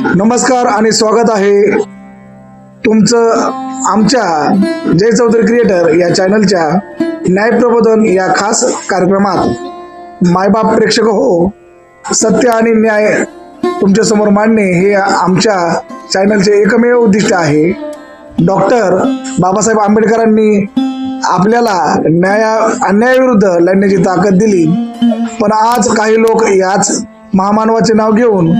नमस्कार आणि स्वागत आहे तुमचं आमच्या जय चौधरी क्रिएटर या चॅनलच्या न्याय प्रबोधन या खास कार्यक्रमात. मायबाप प्रेक्षक हो सत्य आणि न्याय तुमच्यासमोर मांडणे हे आमच्या चॅनलचे एकमेव उद्दिष्ट आहे. डॉक्टर बाबासाहेब आंबेडकरांनी आपल्याला न्याया अन्यायाविरुद्ध लढण्याची ताकद दिली. पण आज काही लोक याच महामानवाचे नाव घेऊन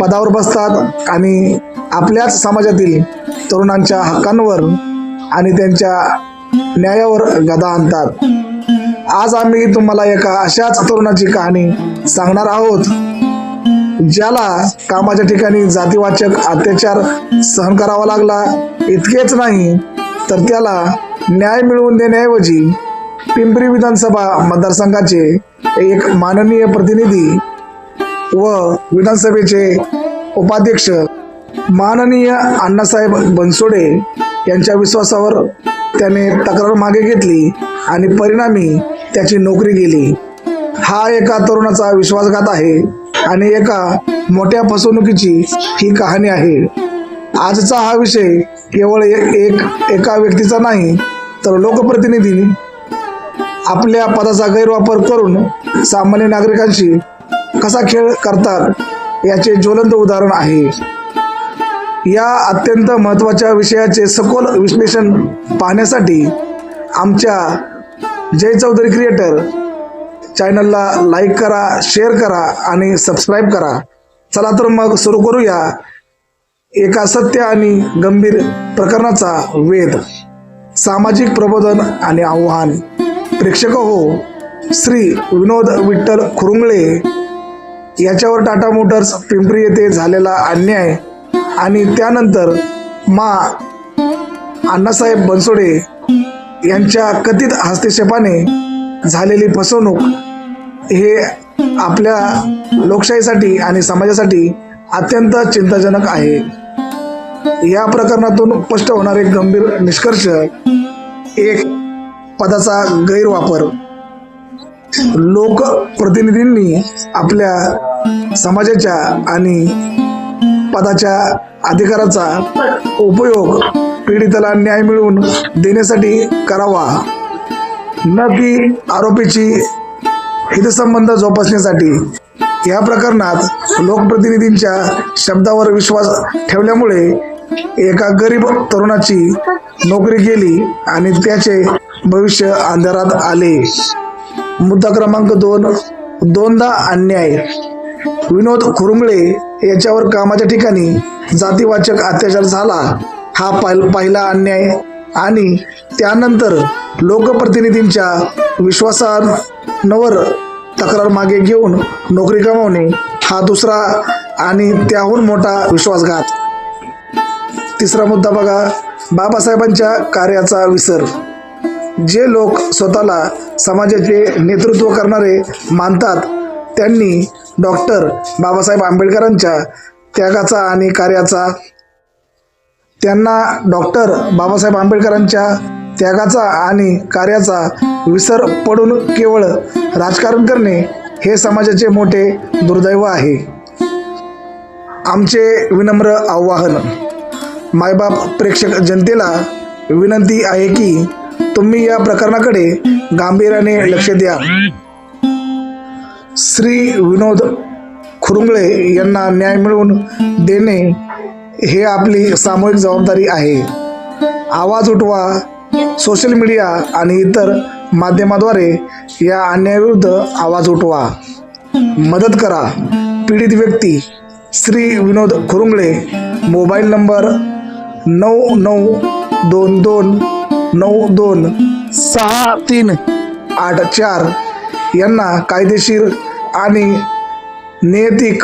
पदावर बसतात आणि आपल्याच समाजातील तरुणांच्या हक्कांवर आणि त्यांच्या न्यायावर गदा आणतात. आज आम्ही तुम्हाला एका अशाच तरुणाची कहाणी सांगणार आहोत ज्याला कामाच्या ठिकाणी जातीवाचक अत्याचार सहन करावा लागला. इतकेच नाही तर त्याला न्याय मिळवून देण्याऐवजी पिंपरी विधानसभा मतदारसंघाचे एक माननीय प्रतिनिधी व विधानसभेचे उपाध्यक्ष माननीय अण्णासाहेब बनसोडे यांच्या विश्वासावर त्याने तक्रार मागे घेतली आणि परिणामी त्याची नोकरी गेली. हा एका तरुणाचा विश्वासघात आहे आणि एका मोठ्या फसवणुकीची ही कहाणी आहे. आजचा हा विषय केवळ एक एका व्यक्तीचा नाही तर लोकप्रतिनिधी आपल्या पदाचा गैरवापर करून सामान्य नागरिकांशी कसा खेळ करतात याचे ज्वलंत उदाहरण आहे. या अत्यंत महत्त्वाच्या विषयाचे सखोल विश्लेषण पाहण्यासाठी आमच्या जय चौधरी क्रिएटर चॅनलला लाईक करा शेअर करा आणि सबस्क्राईब करा. चला तर मग सुरू करूया एका सत्य आणि गंभीर प्रकरणाचा वेध. सामाजिक प्रबोधन आणि आव्हान. प्रेक्षक हो श्री विनोद विठ्ठल खुरुंगळे याच्यावर टाटा मोटर्स पिंपरी येथे झालेला अन्याय आणि त्यानंतर मा अण्णासाहेब बनसोडे यांच्या कथित हस्तक्षेपाने झालेली फसवणूक हे आपल्या लोकशाहीसाठी आणि समाजासाठी अत्यंत चिंताजनक आहे. या प्रकरणातून स्पष्ट होणारे गंभीर निष्कर्ष एक पदाचा गैरवापर. लोकप्रतिनिधींनी आपल्या समाजाच्या आणि पदाच्या अधिकाराचा उपयोग पीडिताला न्याय मिळवून देण्यासाठी करावा. न की आरोपीची हितसंबंध जोपासण्यासाठी या प्रकरणात लोकप्रतिनिधींच्या शब्दावर विश्वास ठेवल्यामुळे एका गरीब तरुणाची नोकरी गेली आणि त्याचे भविष्य अंधारात आले. मुद्दा क्रमांक दोन दोनदा अन्याय. विनोद खुरुंगळे याच्यावर कामाच्या ठिकाणी जातीवाचक अत्याचार झाला. हा पहिला अन्याय आणि त्यानंतर लोकप्रतिनिधींच्या विश्वासांवर तक्रार मागे घेऊन नोकरी कमावणे हा दुसरा आणि त्याहून मोठा विश्वासघात. तिसरा मुद्दा बघा बाबासाहेबांच्या कार्याचा विसर. जे लोक स्वतःला समाजाचे नेतृत्व करणारे मानतात त्यांनी डॉक्टर बाबासाहेब आंबेडकरांच्या त्यागाचा आणि कार्याचा त्यांना डॉक्टर बाबासाहेब आंबेडकरांच्या त्यागाचा आणि कार्याचा विसर पडून केवळ राजकारण करणे हे समाजाचे मोठे दुर्दैव आहे. आमचे विनम्र आव्हान मायबाप प्रेक्षक जनतेला विनंती आहे की तुम्ही या प्रकरणाकडे गांभीर्याने लक्ष द्या. श्री विनोद खुरुंगळे यांना न्याय मिळवून देणे हे आपली सामूहिक जबाबदारी आहे. आवाज उठवा सोशल मीडिया आणि इतर माध्यमाद्वारे या अन्यायाविरुद्ध आवाज उठवा. मदत करा. पीडित व्यक्ती श्री विनोद खुरुंगळे मोबाईल नंबर नऊ नऊ दोन दोन नऊ दोन सहा तीन आठ चार यांना कायदेशीर आणि नैतिक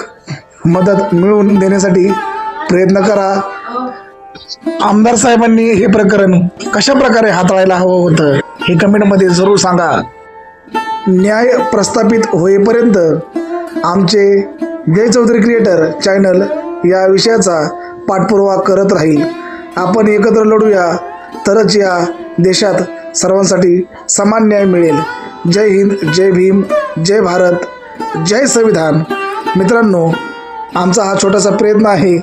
मदत मिळवून देण्यासाठी प्रयत्न करा. आमदार साहेबांनी हे प्रकरण कशा प्रकारे हाताळायला हवं होतं हे कमेंटमध्ये जरूर सांगा. न्याय प्रस्थापित होईपर्यंत आमचे जय चौधरी क्रिएटर चॅनल या विषयाचा पाठपुरावा करत राहील. आपण एकत्र लढूया तरच या देशात सर्वांसाठी समान न्याय मिळेल. जय हिंद जय भीम जय भारत. जय संविधान. मित्रांनो आमचा हा छोटासा प्रयत्न आहे.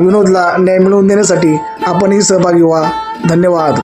विनोदला न्याय मिळवून देण्यासाठी आपणही सहभागी व्हा. धन्यवाद.